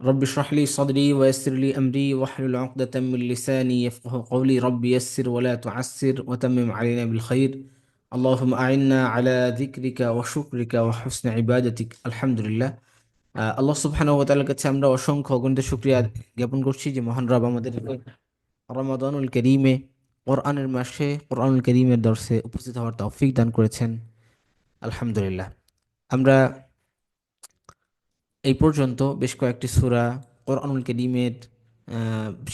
رب اشرح لي صدري ويسر لي أمري واحلل عقدة من لساني يفقه قولي رب يسر ولا تعسر وتمم علينا بالخير اللهم أعنا على ذكرك وشكرك وحسن عبادتك الحمد لله আহ, আল্লাহ সুবহানাহু ওয়া তাআলার কাছে আমরা অসংখ্য অগণিত শুকরিয়া জ্ঞাপন করছি যে মহান রব আমাদের রমাদানুল করিমে কোরআনের মাসে কোরআনুল করিমের দর্শে উপস্থিত হওয়ার তৌফিক দান করেছেন আলহামদুলিল্লাহ আমরা এই পর্যন্ত বেশ কয়েকটি সূরা কোরআনুল করিমের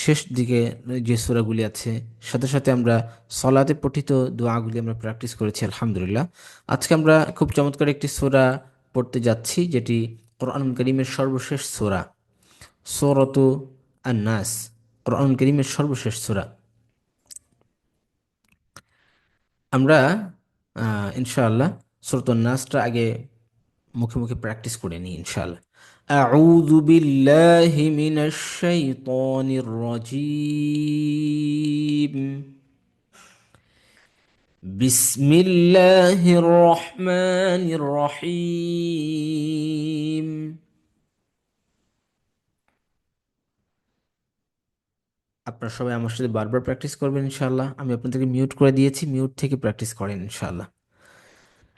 শেষ দিকে যে সূরাগুলি আছে, সাথে সাথে আমরা সলাতে পঠিত দোয়াগুলি আমরা প্র্যাকটিস করেছি, আলহামদুলিল্লাহ। আজকে আমরা খুব চমৎকার একটি সূরা পড়তে যাচ্ছি, যেটি কোরআনুল করিমের সর্বশেষ সূরা, সূরাতু আন-নাস। কোরআনুল করিমের সর্বশেষ সূরা। আমরা ইনশাআল্লাহ সূরাতুন নাসটা আগে মুখে মুখে প্র্যাকটিস করে নিই, ইনশাআল্লাহ। أعوذ بالله من الشيطان الرجيم بسم الله الرحمن الرحيم আপনারা সবাই আমার সাথে বারবার প্র্যাকটিস করবেন ইনশাআল্লাহ আমি আপনাদেরকে মিউট করে দিয়েছি মিউট থেকে প্র্যাকটিস করেন ইনশাআল্লাহ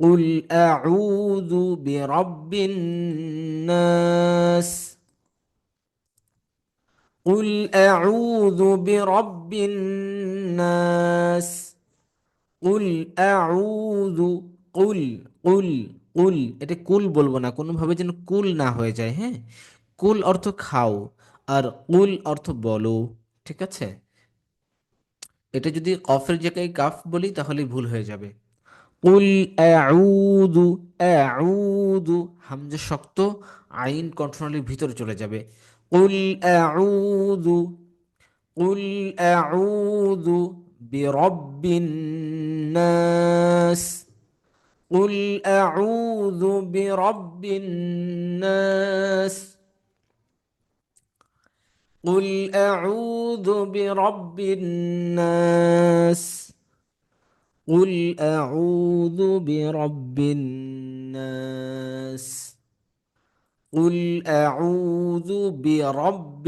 قل أعوذ برب الناس قل أعوذ برب الناس قل أعوذ قل قل কুল এটা কুল বলবো না কোনোভাবে যেন কুল না হয়ে যায় হ্যাঁ কুল অর্থ খাও আর কুল অর্থ বলো ঠিক আছে এটা যদি কফের জায়গায় কাফ বলি তাহলে ভুল হয়ে যাবে কুল আউদু আউদু হামজে শক্ত, আইন কন্ট্রোলের ভিতরে চলে যাবে। কুল আউদু কুল আউদু বিরব্বিন নাস। কুল আউযু বিরব্বিন নাস। কুল আউযু বিরব্বিন নাস। قل أعوذ برب الناس قل أعوذ برب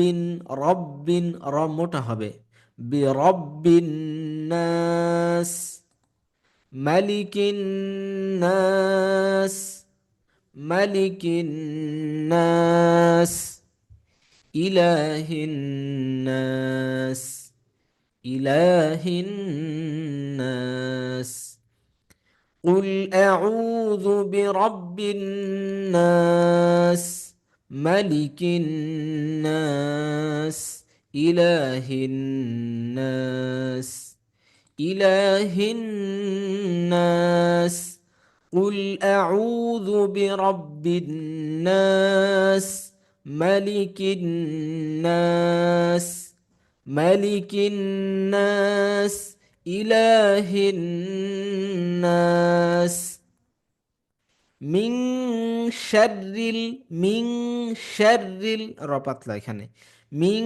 رب رمت হবে। برب الناس ملك الناس ملك الناس إله الناس. إله الناس. قل أعوذ برب الناس ملك الناس إله الناس. إله الناس. قل أعوذ برب الناس ملك الناس ملك الناس إله الناس من شر ال- من شر ال- রপাতলা এখানে من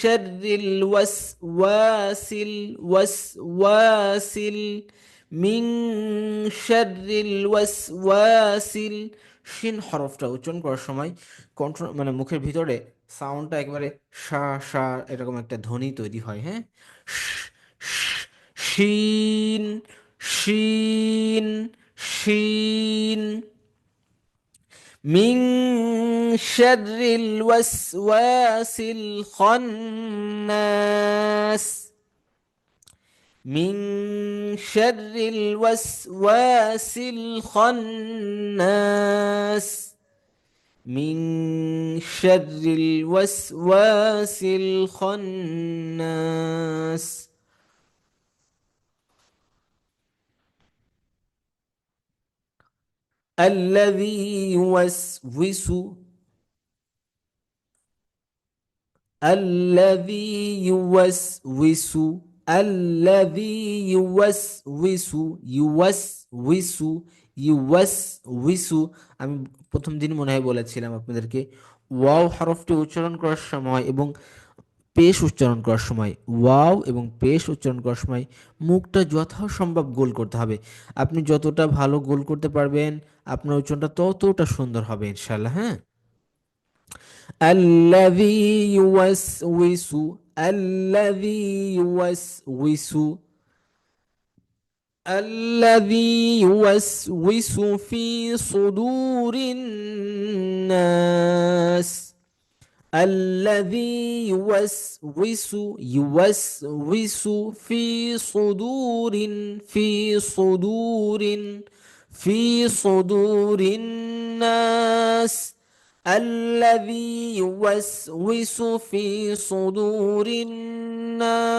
شر الوسواس الوسواس ال- من شر الوسواس ال- শিন হরফটা উচ্চারণ করার সময় কন্ট্রোল মানে মুখের ভিতরে সাউন্ডটা একবারে সা সা এরকম একটা ধ্বনি তৈরি হয় হ্যাঁ? শিন শিন শিন। মিং শাদরিল ওয়াসওয়াসিল খান্নাস। মিং শাদরিল ওয়াসওয়াসিল খান্নাস। من شر الوسواس الخناس. الذي يوسوس الذي يوسوس الذي يوسوس يوسوس ইউএস উইসু আমি প্রথম দিন মনে হয় বলেছিলাম আপনাদেরকে। ওয়াও হরফটি উচ্চারণ করার সময় এবং পেশ উচ্চারণ করার সময়। ওয়াও এবং পেশ উচ্চারণ করার সময় মুখটা যথাসম্ভব গোল করতে হবে। আপনি যতটা ভালো গোল করতে পারবেন, আপনার উচ্চারণটা ততটা সুন্দর হবে ইনশাল্লাহ হ্যাঁ? আল্লাযী ইউয়াসউইসু ইউএস উইসু الذي يوسوس في صدور الناس. الذي يوسوس يوسوس في صدور في صدور في صدور الناس. الذي يوسوس في صدور الناس.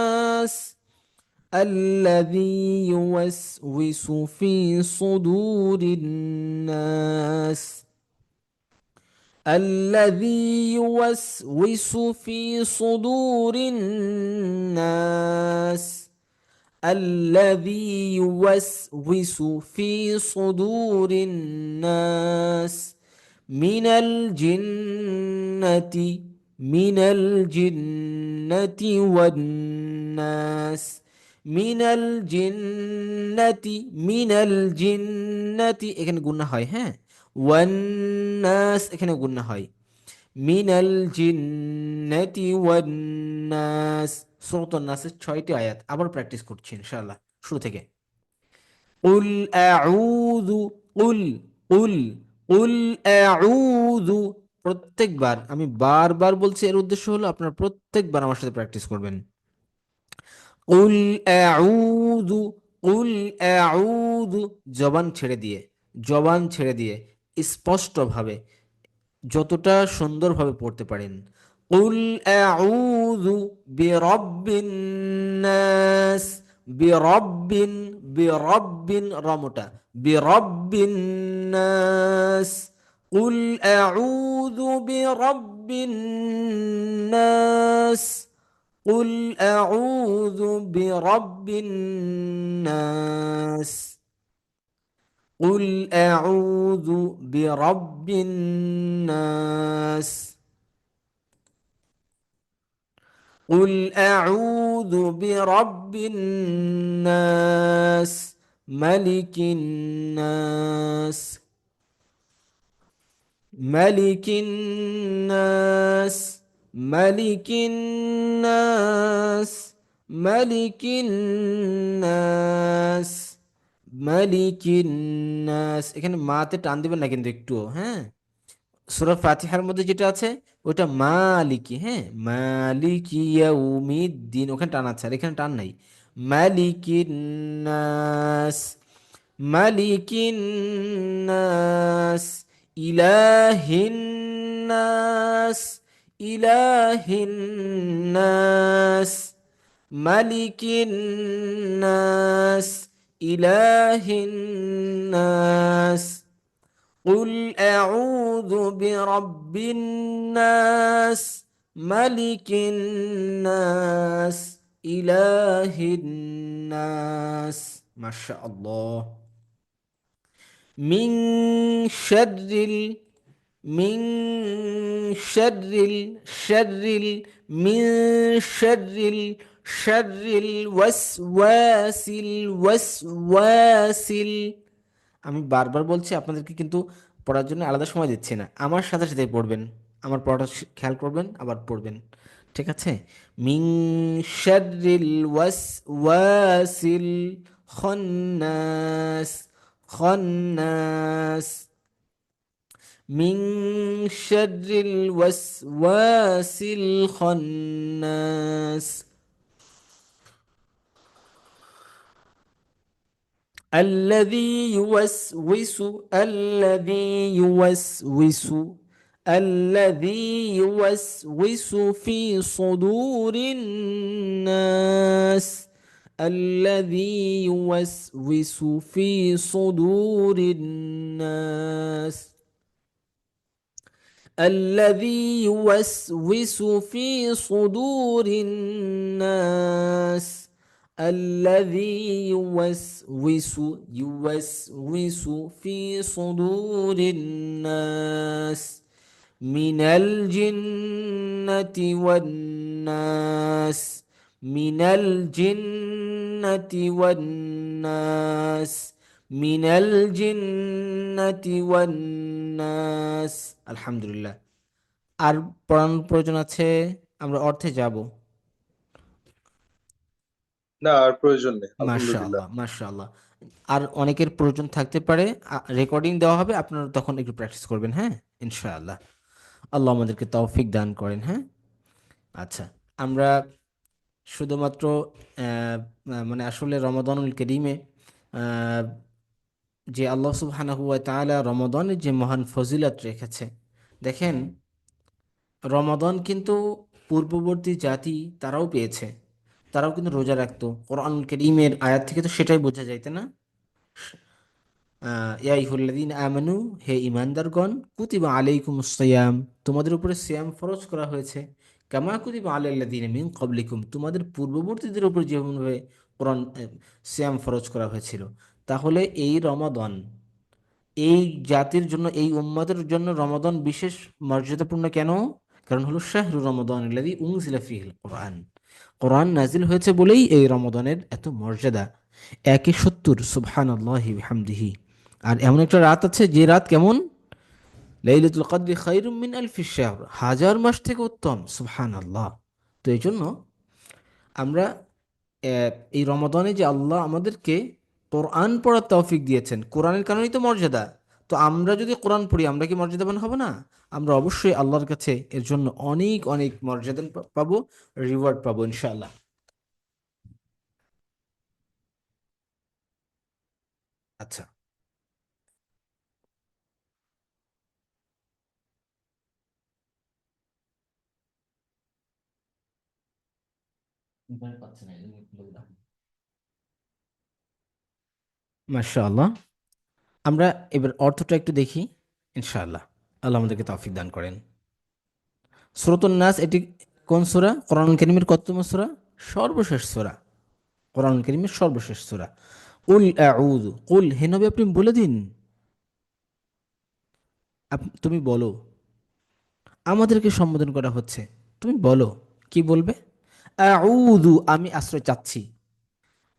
الذي يوسوس في صدور الناس. الذي يوسوس في صدور الناس. الذي يوسوس في صدور الناس. من الجنة من الجنة والناس. من الجنة من الجنة এখানে গুণা হয় হ্যাঁ ওয়ান্নাস এখানে গুণা হয় মিনাল জিন্নাতি ওয়ান্নাস সূরাতুন নাসের ছয়টি আয়াত আবার প্র্যাকটিস করছি ইনশাআল্লাহ শুরু থেকে কুল আউযু কুল কুল কুল আউযু প্রত্যেকবার আমি বারবার বলছি এর উদ্দেশ্য হলো আপনারা প্রত্যেকবার আমার সাথে প্র্যাকটিস করবেন কুল আউযু কুল আউযু, জবান ছেড়ে দিয়ে, জবান ছেড়ে দিয়ে স্পষ্টভাবে, যতটা সুন্দরভাবে পড়তে পারেন। কুল আউযু বিরাব্বিন নাস, বিরাব্বিন বিরাব্বিন রমটা, বিরাব্বিন নাস। কুল আউযু বিরাব্বিন নাস। قل أعوذ برب الناس قل أعوذ برب الناس قل أعوذ برب الناس ملك الناس ملك الناس ملك الناس ملك الناس মালিকিন নাস এখানে মাতে টান দিবেন না কিন্তু একটু হ্যাঁ সূরা ফাতিহার মধ্যে যেটা আছে ওটা মালিকি হ্যাঁ মালিকি ইয়াউমিদ্দিন ওখানে টান আছে আর এখানে টান নাই মালিকিন নাস মালিকিন নাস ইলাহিন নাস إله الناس ملك الناس إله الناس. قل أعوذ برب الناس ملك الناس إله الناس. ما شاء الله. من شر من شر الشر من شر شر الوسواس الوسواس আমি বারবার বলছি আপনাদেরকে কিন্তু পড়ার জন্য আলাদা সময় দিচ্ছি না আমার সাথে সাথে পড়বেন আমার পড়াটা খেয়াল করবেন আবার পড়বেন ঠিক আছে মিং শাররিল ওয়াসওয়াসিল খন্নাস খন্নাস من شر الوسواس الخناس. الذي يوسوس الذي يوسوس الذي يوسوس في صدور الناس. الذي يوسوس في صدور الناس. الذي يوسوس في صدور الناس. الذي يوسوس يوسوس في صدور الناس. من الجنة والناس من الجنة والناس. মিনাল জিন্নাতি আলহামদুলিল্লাহ। আর পড়ান প্রয়োজন আছে আমরা অর্থে যাব। না আর প্রয়োজন নেই মাশাআল্লাহ মাশাআল্লাহ। আর অনেকের প্রয়োজন থাকতে পারে রেকর্ডিং দেওয়া হবে আপনারা তখন একটু প্র্যাকটিস করবেন হ্যাঁ? ইনশাআল্লাহ। আল্লাহ আমাদেরকে তৌফিক দান করেন হ্যাঁ? আচ্ছা আমরা শুধুমাত্র মানে আসলে রমাদানুল করিমে যে আল্লাহ সুবহানাহু ওয়া তাআলা রমাদানের যে মহান ফজিলত রেখেছে। দেখেন রমাদান কিন্তু পূর্ববর্তী জাতি তারাও পেয়েছে। তারাও কিন্তু রোজা রাখতো। কোরআনুল করিমের আয়াত থেকে তো সেটাই বোঝা যায় তাই না? আহ, ইয়া আইয়ুহাল্লাযীনা আমানু হে ঈমানদারগণ কুতিবা আলাইকুমুস সিয়াম। তোমাদের উপরে সিয়াম ফরজ করা হয়েছে। কামা কুতিবা আলাল্লাযীনা মিন ক্বাবলিকুম। তোমাদের পূর্ববর্তীদের উপর যেভাবে কোরআন সিয়াম ফরজ করা হয়েছিল। তাহলে এই রমাদন, এই জাতির জন্য, এই উম্মাদের জন্য রমাদন বিশেষ মর্যাদাপূর্ণ কেন? কারণ হলো শাহরু রমাদান আল্লাযী উনজিলা ফীহিল কোরআন। কোরআন নাজিল হয়েছে বলেই এই রমাদানের এত মর্যাদা। একে সত্তর, সুবহানাল্লাহি বিহামদিহি। আর এমন একটা রাত আছে, যে রাত কেমন? লাইলাতুল কদরি খায়রুম মিন আলফি শাহর, হাজার মাস থেকে উত্তম, সুবহানাল্লাহ। তো এই জন্য আমরা এই রমাদানে যে আল্লাহ আমাদেরকে কোরআন পড়ার তৌফিক দিয়েছেন। কোরআনের কারণেই তো মর্যাদা। তো আমরা যদি কোরআন পড়ি, আমরা কি মর্যাদাবান হব না? আমরা অবশ্যই আল্লাহর কাছে এর জন্য অনেক অনেক মর্যাদা পাবো রিওয়ার্ড পাবো, ইনশাআল্লাহ। আচ্ছা। মাশাআল্লাহ। আমরা এবার অর্থটা একটু দেখি, ইনশাআল্লাহ। আল্লাহ আমাদেরকে তৌফিক দান করেন। সূরাতুন নাস, এটি কোন সূরা? কোরআন কারীমের কততম সূরা? সর্বশেষ সূরা। কোরআন কারীমের সর্বশেষ সূরা। কুল আউযু। কুল হে নবী, আপনি বলে দিন। তুমি বলো। আমাদেরকে সম্বোধন করা হচ্ছে। তুমি বলো। কি বলবে? আউযু, আমি আশ্রয় চাচ্ছি।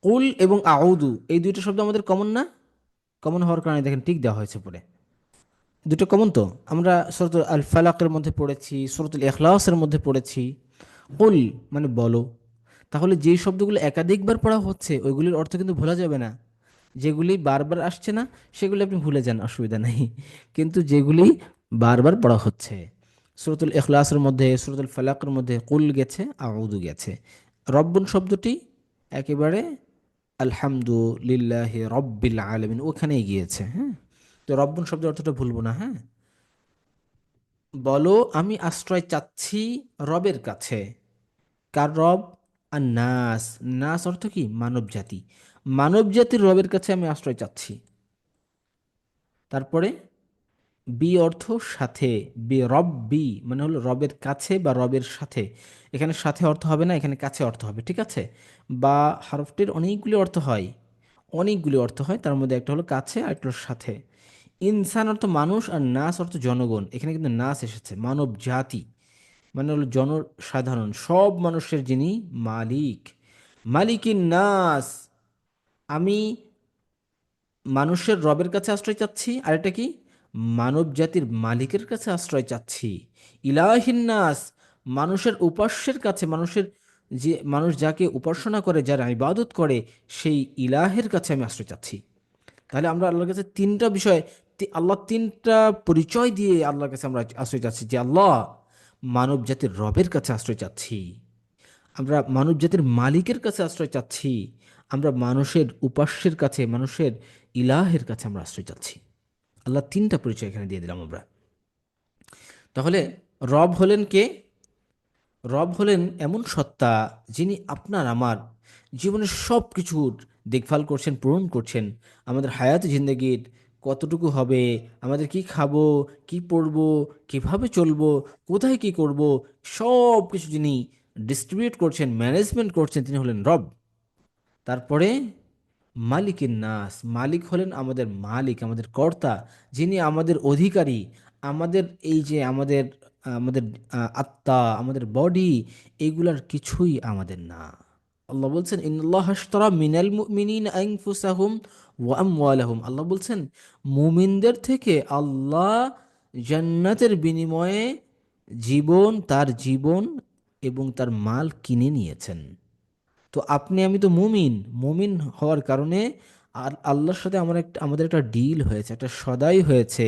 কুল এবং আউদু এই দুইটা শব্দ আমাদের কমন না? কমন হওয়ার কারণে দেখেন টিক দেওয়া হয়েছে পরে। দুটো কমন তো? আমরা সুরতুল আল ফালাকের মধ্যে পড়েছি, সুরতুল ইখলাসের মধ্যে পড়েছি। কুল মানে বলো। তাহলে যে শব্দগুলো একাধিকবার পড়া হচ্ছে, ওইগুলির অর্থ কিন্তু ভোলা যাবে না। যেগুলি বারবার আসছে না, সেগুলি আপনি ভুলে যান, অসুবিধা নেই। কিন্তু যেগুলি বারবার পড়া হচ্ছে, সুরতুল ইখলাসের মধ্যে, সুরতুল ফালাকের মধ্যে কুল গেছে আউদু গেছে। রব্বন শব্দটি একেবারে আলহামদুলিল্লাহ রব্বিল আলমিন। ওখানেই গিয়েছে হ্যাঁ? তো রব্বন শব্দের অর্থটা ভুলবো না হ্যাঁ? বলো, আমি আশ্রয় চাচ্ছি রবের কাছে। কার রব? আর নাস নাস অর্থ কি? মানব জাতি মানব জাতির রবের কাছে আমি আশ্রয় চাচ্ছি। তারপরে? বি অর্থ সাথে, বি রব, বি মানে হলো রবের কাছে বা রবের সাথে। এখানে সাথে অর্থ হবে না, এখানে কাছে অর্থ হবে, ঠিক আছে? বা হরফটির অনেকগুলি অর্থ হয়, অনেকগুলি অর্থ হয়, তার মধ্যে একটা হলো কাছে আর একটা হলো সাথে। ইনসান অর্থ মানুষ আর নাস অর্থ জনগণ, এখানে কিন্তু নাস এসেছে, মানব জাতি মানে হলো জনসাধারণ, সব মানুষের যিনি মালিক। মালিকিন নাস, আমি মানুষের রবের কাছে আশ্রয় চাচ্ছি, আর এটা কি? মানব জাতির মালিকের কাছে আশ্রয় চাচ্ছি। ইলাহিন্নাস মানুষের উপাস্যের কাছে, মানুষের যে, মানুষ যাকে উপাসনা করে, যারা ইবাদত করে, সেই ইলাহের কাছে আমি আশ্রয় চাচ্ছি। তাহলে আমরা আল্লাহর কাছে তিনটা বিষয় আল্লাহ তিনটা পরিচয় দিয়ে আল্লাহর কাছে আমরা আশ্রয় চাচ্ছি যে, আল্লাহ মানব জাতির রবের কাছে আশ্রয় চাচ্ছি। আমরা মানব জাতির মালিকের কাছে আশ্রয় চাচ্ছি। আমরা মানুষের উপাস্যের কাছে, মানুষের ইলাহের কাছে আমরা আশ্রয় চাচ্ছি। আল্লাহ তিনটা পরিচয় এখানে দিয়ে দিলাম আমরা। তাহলে রব হলেন কে? রব হলেন এমন সত্তা যিনি আপনার, আমার জীবনের সব কিছুর দেখভাল করছেন, পূরণ করছেন। আমাদের হায়াত জিন্দগির কতটুকু হবে? আমাদের কি খাব? কি পরবো কীভাবে চলবো? কোথায় কি করব? সব কিছু যিনি ডিস্ট্রিবিউট করছেন ম্যানেজমেন্ট করছেন, তিনি হলেন রব। তারপরে মালিকের নাস মালিক হলেন আমাদের মালিক, আমাদের কর্তা, যিনি আমাদের অধিকারী, আমাদের এই যে আমাদের আমাদের আত্মা, আমাদের বডি এগুলার কিছুই আমাদের না। আল্লাহ বলছেন, ইন্নাল্লাহ আশতারা মিনাল ওয়া আমওয়ালাহুম। আল্লাহ বলছেন, মুমিনদের থেকে আল্লাহ জান্নাতের বিনিময়ে জীবন, তার জীবন এবং তার মাল কিনে নিয়েছেন। তো আপনি, আমি তো মুমিন মুমিন হওয়ার কারণে আর আল্লাহর সাথে আমার একটা, আমাদের একটা ডিল হয়েছে, একটা সদাই হয়েছে।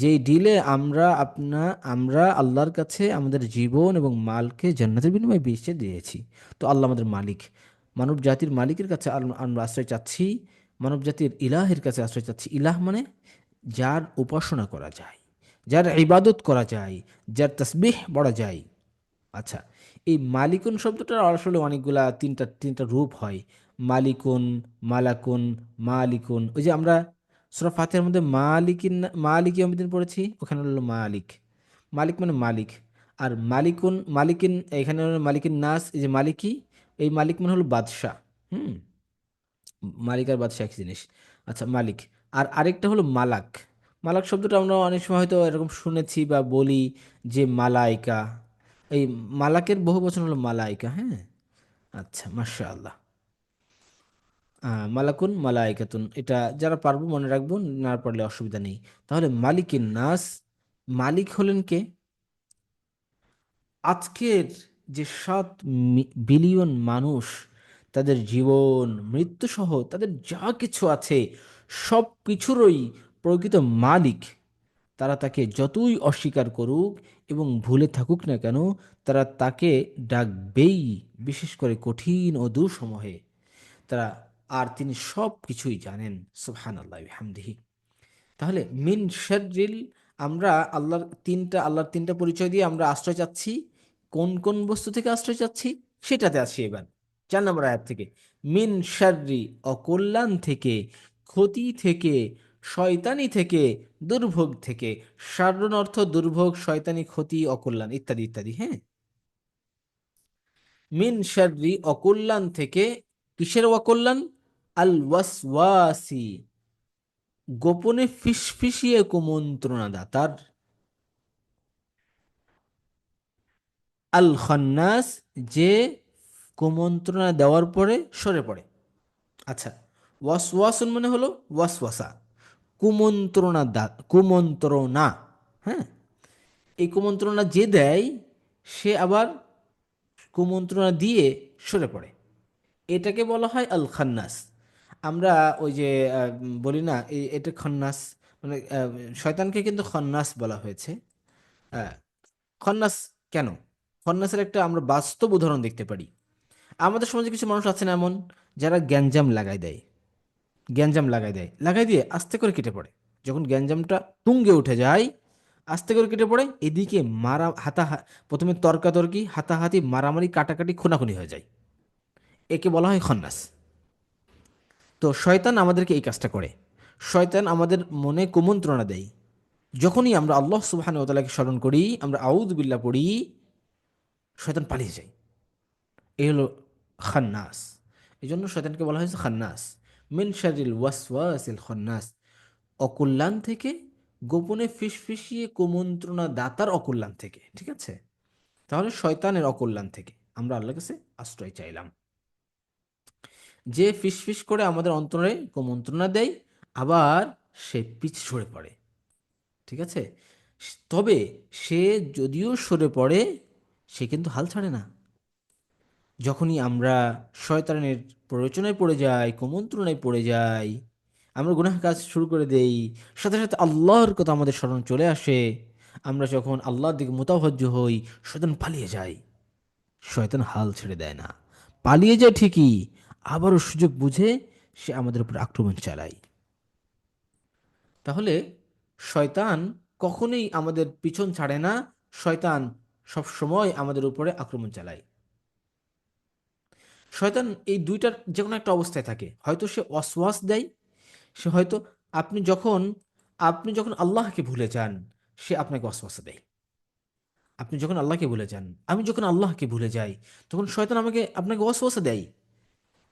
যেই ডিলে আমরা আপনা, আমরা আল্লাহর কাছে আমাদের জীবন এবং মালকে জান্নাতের বিনিময়ে বেচে দিয়েছি। তো আল্লাহ আমাদের মালিক। মানব জাতির মালিকের কাছে আমরা আশ্রয় চাচ্ছি, মানব জাতির ইলাহের কাছে আশ্রয় চাচ্ছি। ইলাহ মানে যার উপাসনা করা যায়, যার ইবাদত করা যায়, যার তসবিহ পড়া যায়। আচ্ছা এই মালিকুন শব্দটার আসলে অনেকগুলা তিনটা তিনটা রূপ হয়। মালিকুন, মালাকুন, মালিকুন। ওই যে আমরা সূরা ফাতিহার মধ্যে মালিকিন, মালিক ইয়াউমিদ্দিন পড়েছি, ওখানে হলো মালিক। মালিক মানে মালিক। আর মালিকুন, মালিকিন, এখানে মালিকিন নাস, এই যে মালিকি, এই মালিক মানে হলো বাদশাহ। হুম? মালিক আর বাদশাহ এক জিনিস। আচ্ছা মালিক। আর আরেকটা হলো মালাক। মালাক শব্দটা আমরা অনেক সময় হয়তো এরকম শুনেছি বা বলি যে মালাইকা। এই মালাকের বহু বচন হলো মালাইকা হ্যাঁ? আচ্ছা মাশা আল্লাহ মালাকুন মালাইকাতুন, এটা যারা পারব মনে রাখব, না পারলে অসুবিধা নেই। তাহলে মালিকিন নাস, মালিক হলেন কে? আজকের যে সাত বিলিয়ন মানুষ, তাদের জীবন, মৃত্যু সহ তাদের যা কিছু আছে, সব কিছুরই প্রকৃত মালিক। তারা তাকে যতই অস্বীকার করুক এবং ভুলে থাকুক না কেন, তারা তাকে ডাকবেই, বিশেষ করে কঠিন ও দুঃসময়ে। তারা আর তিনি সব কিছুই জানেন। সুবহান আল্লাহ তাহলে মিন শাররিল, আমরা আল্লাহর তিনটা আল্লাহর তিনটা পরিচয় দিয়ে আমরা আশ্রয় চাচ্ছি। কোন কোন বস্তু থেকে আশ্রয় চাচ্ছি? সেটাতে আসি এবার। চার নম্বর আয়াত থেকে, মিন শাররি, অকল্যাণ থেকে, ক্ষতি থেকে শয়তানি থেকে দুর্ভোগ থেকে। সারণ অর্থ দুর্ভোগ, শয়তানি, ক্ষতি, অকল্যাণ ইত্যাদি ইত্যাদি হ্যাঁ? মিন শাররি, অকল্যাণ থেকে কিসের অকল্যাণ? আল ওয়াসওয়াসি, গোপনে ফিসফিসিয়ে কুমন্ত্রণা দাতার আল খন্নাস, যে কুমন্ত্রণা দেওয়ার পরে সরে পড়ে। আচ্ছা ওয়াসওয়াসুন মানে হলো ওয়াসওয়াসা। কুমন্ত্রণা দা, কুমন্ত্রণা হ্যাঁ? এই কুমন্ত্রণা যে দেয়, সে আবার কুমন্ত্রণা দিয়ে সরে পড়ে। এটাকে বলা হয় আল খান্নাস আমরা ওই যে বলি না এটা খন্নাস মানে শয়তানকে কিন্তু খন্নাস বলা হয়েছে। হ্যাঁ খন্নাস কেন? খন্নাসের একটা আমরা বাস্তব উদাহরণ দেখতে পারি। আমাদের সমাজে কিছু মানুষ আছেন এমন, যারা গ্যাঞ্জাম লাগাই দেয়। গ্যাঞ্জাম লাগাই দেয়। লাগাই দিয়ে আস্তে করে কেটে পড়ে। যখন গ্যাঞ্জামটা তুঙ্গে উঠে যায়, আস্তে করে কেটে পড়ে, এদিকে মারা, হাতা, প্রথমে তর্কাতর্কি, হাতাহাতি, মারামারি, কাটাকাটি, খুনাখুনি হয়ে যায়। একে বলা হয় খন্নাস। তো শয়তান আমাদেরকে এই কাজটা করে। শয়তান আমাদের মনে কুমন্ত্রণা দেয়। যখনই আমরা আল্লাহ সুবহান ও তাআলাকে স্মরণ করি, আমরা আউদ বিল্লাহ পড়ি, শয়তান পালিয়ে যায়। এই হলো খান্নাস। এই জন্য শয়তানকে বলা হয়েছে খান্নাস। মিন শারিল ওয়াসওয়াসিল খান্নাস। অকল্যাণ থেকে গোপনে ফিসফিসিয়ে কুমন্ত্রণা দাতার অকল্যাণ থেকে, ঠিক আছে? তাহলে শয়তানের অকল্যাণ থেকে আমরা আল্লাহর কাছে আশ্রয় চাইলাম। যে ফিসফিস করে আমাদের অন্তরে কুমন্ত্রণা দেয়, আবার সে পিছ সরে পড়ে, ঠিক আছে? তবে সে যদিও সরে পড়ে, সে কিন্তু হাল ছাড়ে না। যখনই আমরা শয়তানের প্ররোচনায় পড়ে যাই, কুমন্ত্রণায় পড়ে যাই, আমরা গুনাহ কাজ শুরু করে দেই, সাথে সাথে আল্লাহর কথা আমাদের স্মরণ চলে আসে, আমরা যখন আল্লাহর দিকে মোতাবজ্জ হই, শয়তান পালিয়ে যায়। শয়তান হাল ছেড়ে দেয় না। পালিয়ে যায় ঠিকই, আবারও সুযোগ বুঝে সে আমাদের উপর আক্রমণ চালায়। তাহলে শয়তান কখনোই আমাদের পিছন ছাড়ে না, শয়তান সব সময় আমাদের উপরে আক্রমণ চালায়। শয়তান এই দুইটার যে কোনো একটা অবস্থায় থাকে। হয়তো সে অসওয়াস দেয়, সে হয়তো আপনি যখন আপনি যখন আল্লাহকে ভুলে যান, সে আপনাকে ওয়াসওয়াসা দেয়। আপনি যখন আল্লাহকে ভুলে যান, আমি যখন আল্লাহকে ভুলে যাই, তখন শয়তান আমাকে, আপনাকে ওয়াসওয়াসা দেয়।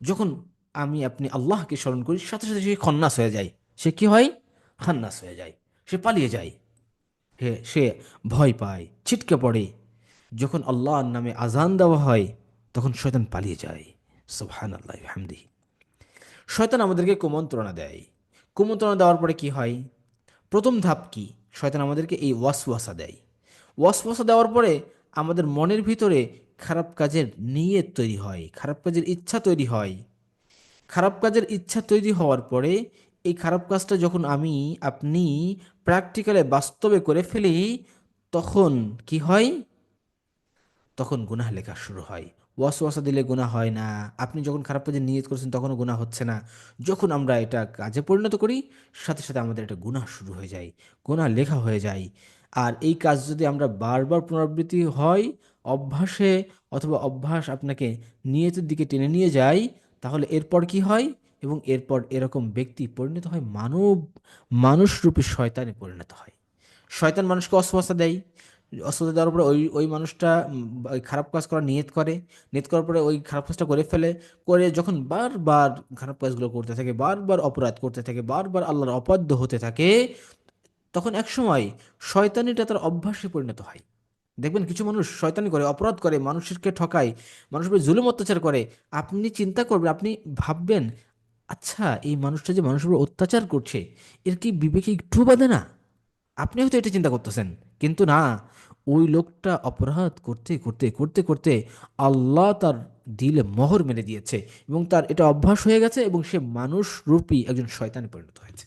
যখন আমি আপনি আল্লাহকে স্মরণ করি, সাথে সাথে সে খন্নাস হয়ে যায়। সে কি হয়? খান্নাস হয়ে যায়। সে পালিয়ে যায়। সে ভয় পায়, ছিটকে পড়ে। যখন আল্লাহর নামে আজান দেওয়া হয় তখন শয়তান পালিয়ে যায়। সুবহান আল্লাহ হামদি শয়তান আমাদেরকে কুমন্ত্রণা দেয়। কুমন্ত্রণা দেওয়ার পরে কি হয়? প্রথম ধাপ কি? শয়তান আমাদেরকে এই ওয়াসওয়াসা দেয়। ওয়াসওয়াসা দেওয়ার পরে আমাদের মনের ভিতরে খারাপ কাজের নিয়ত তৈরি হয়, খারাপ কাজের ইচ্ছা তৈরি হয়। খারাপ কাজের ইচ্ছা তৈরি হওয়ার পরে এই খারাপ কাজটা যখন আমি, আপনি প্র্যাকটিক্যালে বাস্তবে করে ফেলি, তখন কি হয়? তখন গুনাহ লেখা শুরু হয়। ওয়াসওয়াসা দিলে গুনাহ হয় না। আপনি যখন খারাপ কাজে নিয়ত করছেন, তখনও গুনাহ হচ্ছে না। যখন আমরা এটা কাজে পরিণত করি, সাথে সাথে আমাদের এটা গুনাহ শুরু হয়ে যায়, গুনাহ লেখা হয়ে যায়। আর এই কাজ যদি আমরা বারবার পুনরাবৃত্তি হয়, অভ্যাসে অথবা অভ্যাস আপনাকে নিয়তের দিকে টেনে নিয়ে যায়, তাহলে এরপর কি হয়? এবং এরপর এরকম ব্যক্তি পরিণত হয়, মানব, মানুষরূপী শয়তানে পরিণত হয়। শয়তান মানুষকে অস্বস্থা দেয়। অস্বস্থতা দেওয়ার পরে ওই ওই মানুষটা ওই খারাপ কাজ করার নিয়ত করে। নিয়ত করার পরে ওই খারাপ কাজটা করে ফেলে, করে যখন বারবার খারাপ কাজগুলো করতে থাকে, বারবার অপরাধ করতে থাকে, বারবার আল্লাহর অবাধ্য হতে থাকে, তখন এক সময় শয়তানিটা তার অভ্যাসে পরিণত হয়। দেখবেন কিছু মানুষ শয়তানি করে, অপরাধ করে, মানুষকে ঠকায়, মানুষের জুলুম অত্যাচার করে। আপনি চিন্তা করবেন, আপনি ভাববেন আচ্ছা এই মানুষটা যে মানুষের উপর অত্যাচার করছে, এর কি বিবেকে একটু বাদে না? আপনি হয়তো এটা চিন্তা করতেছেন, কিন্তু না। ওই লোকটা অপরাধ করতে করতে করতে করতে আল্লাহ তার দিলে মোহর মেরে দিয়েছে এবং তার এটা অভ্যাস হয়ে গেছে এবং সে মানুষ রূপী একজন শয়তানে পরিণত হয়েছে।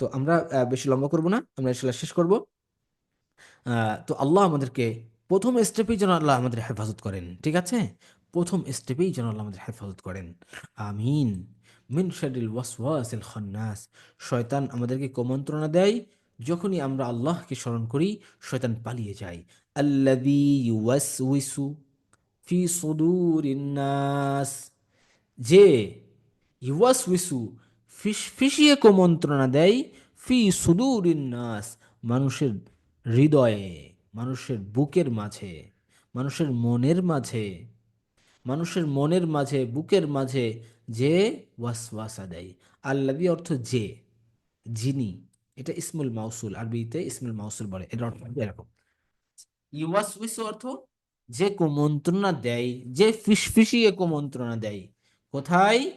তো আমরা বেশি লম্বা করব না, আমরা ইনশাল্লাহ শেষ করব। তো আল্লাহ আমাদেরকে প্রথম স্টেপেই যেন আল্লাহ আমাদের হেফাজত করেন, ঠিক আছে? প্রথম স্টেপেই যেন আল্লাহ আমাদের হেফাজত করেন। আমিন। মিন শারিল ওয়াসওয়াসিল খান্নাস। শয়তান আমাদেরকে কুমন্ত্রণা দেয় যখনই আমরা আল্লাহকে স্মরণ করি, শয়তান পালিয়ে যায়। আল্লাযী ইউওয়াসউইসু ফি সুদুরিন নাস। যে ইউওয়াসউইসু ফিস, ফিসিয়ে কুমন্ত্রণা দেয়, ফি সুদুরিন নাস, মানুষের হৃদয়ে, মানুষের বুকের মাঝে, মানুষের মনের মাঝে, মানুষের মনের মাঝে, বুকের মাঝে যে ওয়াসওয়াসা দেয়। আল্লাদি অর্থ যে, যিনি। এটা ইসমুল মাউসুল আরবিতে ইসমুল মাউসুল বলে এর অর্থ এরকম। ইউওয়াসউইসু অর্থ? যে কুমন্ত্রণা দেয় যে ফিসফিসিয়ে কুমন্ত্রণা দেয় কোথায়?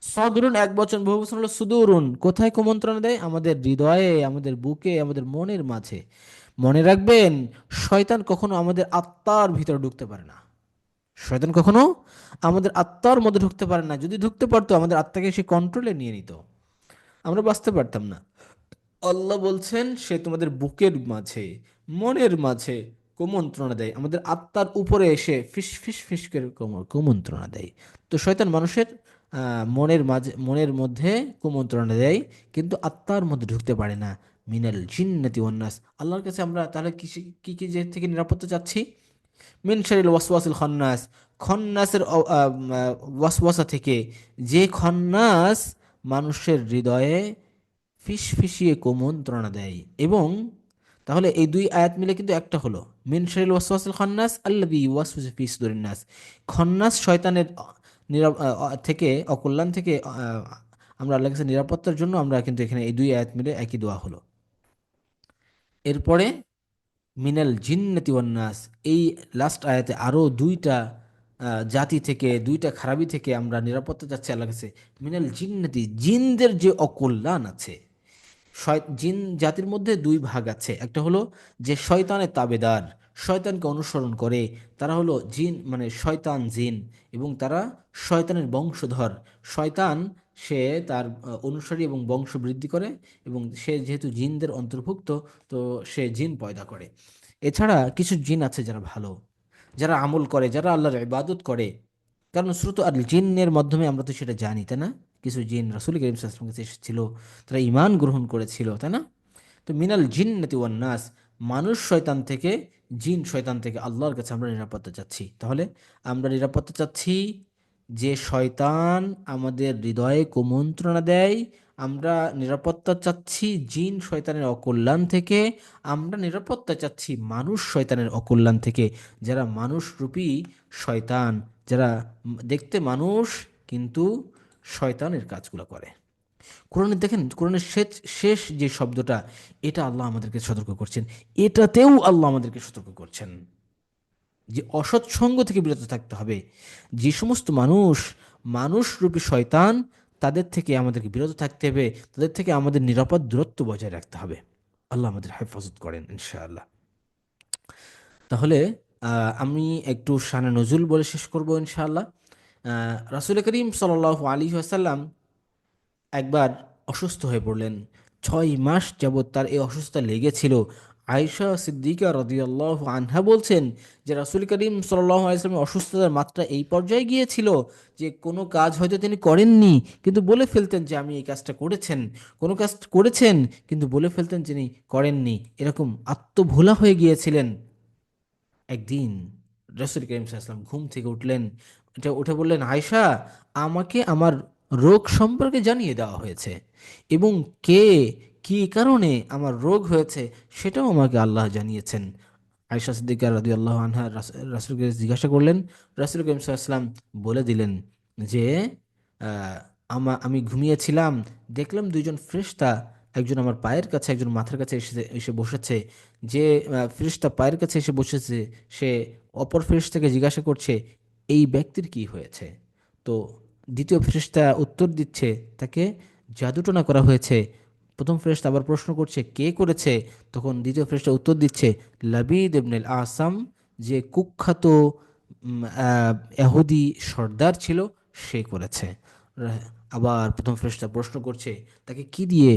সদরুন এক বচন বহু বচন হলো সুদূরুন। কোথায় কুমন্ত্রণা দেয়? আমাদের হৃদয়ে আমাদের বুকে আমাদের মনের মাঝে। মনে রাখবেন শয়তান কখনো আমাদের আত্মার ভিতরে ঢুকতে পারে না। শয়তান কখনো আমাদের আত্মার মধ্যে ঢুকতে পারে না। যদি ঢুকতে পারতো আমাদের আত্মাকে সে কন্ট্রোলে নিয়ে নিত। আমরা বাঁচতে পারতাম না। আল্লাহ বলছেন, সে তোমাদের বুকের মাঝে, মনের মাঝে কুমন্ত্রণা দেয়। আমাদের আত্মার উপরে এসে ফিস ফিস ফিস করে কুম- কুমন্ত্রণা দেয়। তো শয়তান মানুষের মনের মাঝে, মনের মধ্যে কুমন্ত্রণা দেয়, কিন্তু আত্মার মধ্যে ঢুকতে পারে না। মিনাল জিন্নাতি ওয়ান্নাস আল্লাহর কাছে আমরা তাহলে কি কি কি যে থেকে নিরাপত্তা চাচ্ছি? মিন শারিল ওয়াসওয়াসিল খন্নাস। খন্নাসের ওয়াসওয়াসা থেকে যে খন্নাস মানুষের হৃদয়ে ফিস ফিসিয়ে কুমন্ত্রণা দেয়। এবং তাহলে এই দুই আয়াত মিলে কিন্তু একটা হলো, মিন শারিল ওয়াসওয়াসিল খন্নাস আল্লাযী ইউওয়াসওয়িসু ফি সুদুরিন নাস। খন্নাস শয়তানের থেকে, অকল্যাণ থেকে আমরা আল্লাহর কাছে নিরাপত্তার জন্য আমরা কিন্তু এখানে এই দুই আয়াত মিলে একই দোয়া হলো। এরপরে, মিনাল জিন্নাতি ওয়ান্নাস এই লাস্ট আয়াতে আরও দুইটা জাতি থেকে, দুইটা খারাপি থেকে আমরা নিরাপত্তা চাচ্ছি আল্লাহ কাছে। মিনাল জিন্নাতি, জিনদের যে অকল্যাণ আছে জিন জাতির মধ্যে দুই ভাগ আছে। একটা হলো যে শয়তানের তাবেদার, শয়তানকে অনুসরণ করে। তারা হলো জিন মানে শয়তান জিন এবং তারা শয়তানের বংশধর। শয়তান, সে তার অনুসারী এবং বংশ বৃদ্ধি করে এবং সে যেহেতু জিনদের অন্তর্ভুক্ত, তো সে জিন পয়দা করে। এছাড়া কিছু জিন আছে যারা ভালো, যারা আমল করে, যারা আল্লাহর ইবাদত করে। কারণ শ্রুত আর জিনের মাধ্যমে আমরা তো সেটা জানি, তাই না? কিছু জিন, রাসুল করিম আলাইহি কাছে এসেছিল, তারা ইমান গ্রহণ করেছিল, তাই না? তো মিনাল জিন্নাতি ওয়ান নাস, মানুষ শয়তান থেকে, জিন শয়তান থেকে আল্লাহর কাছে আমরা নিরাপত্তা চাচ্ছি। তাহলে আমরা নিরাপত্তা চাচ্ছি যে শয়তান আমাদের হৃদয়ে কুমন্ত্রণা দেয়, আমরা নিরাপত্তা চাচ্ছি জিন শয়তানের অকল্যাণ থেকে, আমরা নিরাপত্তা চাচ্ছি মানুষ শয়তানের অকল্যাণ থেকে। যারা মানুষরূপী শয়তান, যারা দেখতে মানুষ কিন্তু শয়তানের কাজগুলো করে। কোরআনে দেখেন কোরআনের শেষ শেষ যে শব্দটা, এটা আল্লাহ আমাদেরকে সতর্ক করছেন। এটাতেও আল্লাহ আমাদেরকে সতর্ক করছেন। যে অসৎসঙ্গ থেকে বিরত থাকতে হবে। যে সমস্ত মানুষ মানুষরূপী শয়তান, তাদের থেকে আমাদেরকে বিরত থাকতে হবে। তাদের থেকে আমাদের নিরাপদ দূরত্ব বজায় রাখতে হবে। আল্লাহ আমাদের হেফাজত করেন, ইনশাআল্লাহ। তাহলে আমি একটু শানে নজুল বলে শেষ করব, ইনশাআল্লাহ। রাসূল করিম সাল আলী আসাল্লাম একবার অসুস্থ হয়ে পড়লেন। ছয় মাস যাবৎ তার এই অসুস্থতা লেগেছিল। আয়েশা সিদ্দিকা রদিয়াল্লাহ আনহা বলছেন যে, রাসূল করিম সাল্লাহ আলাইসলামের অসুস্থতার মাত্রা এই পর্যায়ে গিয়েছিল যে, কোনো কাজ হয়তো তিনি করেননি, কিন্তু বলে ফেলতেন যে, আমি এই কাজটা করেছেন। কোনো কাজ করেছেন, কিন্তু বলে ফেলতেন যিনি করেননি। এরকম আত্মভোলা হয়ে গিয়েছিলেন। একদিন রসুল করিম সাল্লাম ঘুম থেকে উঠলেন। এটা উঠে বললেন, আয়শা, আমাকে আমার রোগ সম্পর্কে জানিয়ে দেওয়া হয়েছে এবং কে, কি কারণে আমার রোগ হয়েছে সেটাও আমাকে আল্লাহ জানিয়েছেন। আয়সা সিদ্দিকা রাদি আল্লাহ আনহা রাসুলকে জিজ্ঞাসা করলেন, রাসুল করিম সাল্লাম বলে দিলেন যে আমা, আমি ঘুমিয়েছিলাম, দেখলাম দুইজন ফ্রেশতা, একজন আমার পায়ের কাছে, একজন মাথার কাছে এসে এসে বসেছে। যে ফেরিস্তা পায়ের কাছে এসে বসেছে, সে অপর ফেরিস্তাকে জিজ্ঞাসা করছে এই ব্যক্তির কি হয়েছে? তো দ্বিতীয় ফেরিস্তা উত্তর দিচ্ছে, তাকে জাদুটনা করা হয়েছে। প্রথম ফেরিস্তা আবার প্রশ্ন করছে, কে করেছে? তখন দ্বিতীয় ফেরিস্তা উত্তর দিচ্ছে, লাবিদ ইবনুল আসাম, যে কুখ্যাত এহুদি সর্দার ছিল, সে করেছে। আবার প্রথম ফেরেশতা প্রশ্ন করছে, তাকে কি দিয়ে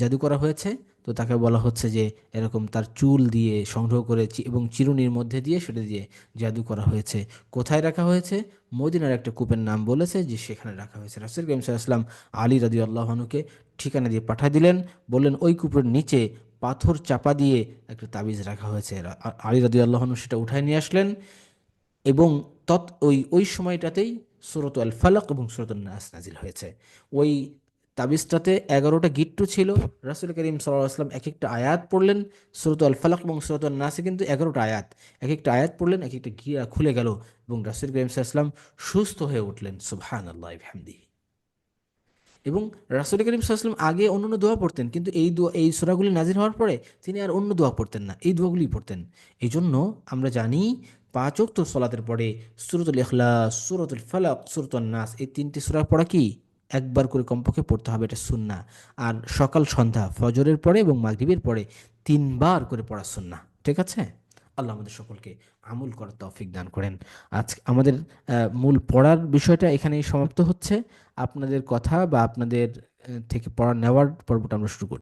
জাদু করা হয়েছে? তো তাকে বলা হচ্ছে যে এরকম তার চুল দিয়ে সংগ্রহ করে এবং চিরুনির মধ্যে দিয়ে সেটা দিয়ে জাদু করা হয়েছে। কোথায় রাখা হয়েছে? মদিনার একটা কূপের নাম বলেছে যে সেখানে রাখা হয়েছে। রাসুল করিম সাল্লাম আলী রাদি আল্লাহনুকে ঠিকানা দিয়ে পাঠিয়ে দিলেন। বললেন, ওই কূপের নিচে পাথর চাপা দিয়ে একটা তাবিজ রাখা হয়েছে। আলী রাদি আল্লাহনু সেটা উঠায় নিয়ে আসলেন এবং তৎ ওই ওই সময়টাতেই সুরত আল ফালাক এবং সুরত নাস নাজিল হয়েছে। ওই তাবিজটাতে এগারোটা গিট্টু ছিল। রাসুল করিম সাল্লাহ আসলাম এক একটা আয়াত পড়লেন। সুরত আল ফালাক এবং সুরত আল নাসে কিন্তু এগারোটা আয়াত। এক একটা আয়াত পড়লেন এক একটা গিয়া খুলে গেল এবং রাসুল করিম সাল্লাম সুস্থ হয়ে উঠলেন। সুবহান আল্লাহ হামদি এবং রাসুল করিম সাল্লাম আগে অন্য অন্য দোয়া পড়তেন, কিন্তু এই দোয়া, এই সুরাগুলি নাজির হওয়ার পরে তিনি আর অন্য দোয়া পড়তেন না। এই দোয়াগুলি পড়তেন। এই জন্য আমরা জানি পাঁচ ওয়াক্ত সলাতের পরে সুরতুল ইখলাস, সুরতুল ফালাক সুরতুল নাস এই তিনটি সূরা পড়া কি? একবার করে কমপক্ষে পড়তে হবে, এটা সুন্না আর সকাল, সন্ধ্যা, ফজরের পরে এবং মাগরিবের পরে তিনবার করে পড়া সুন্না ঠিক আছে? আল্লাহ আমাদের সকলকে আমল করার তৌফিক দান করেন। আজ আমাদের মূল পড়ার বিষয়টা এখানেই সমাপ্ত হচ্ছে। আপনাদের কথা বা আপনাদের থেকে পড়া নেওয়ার পর্বটা আমরা শুরু করছি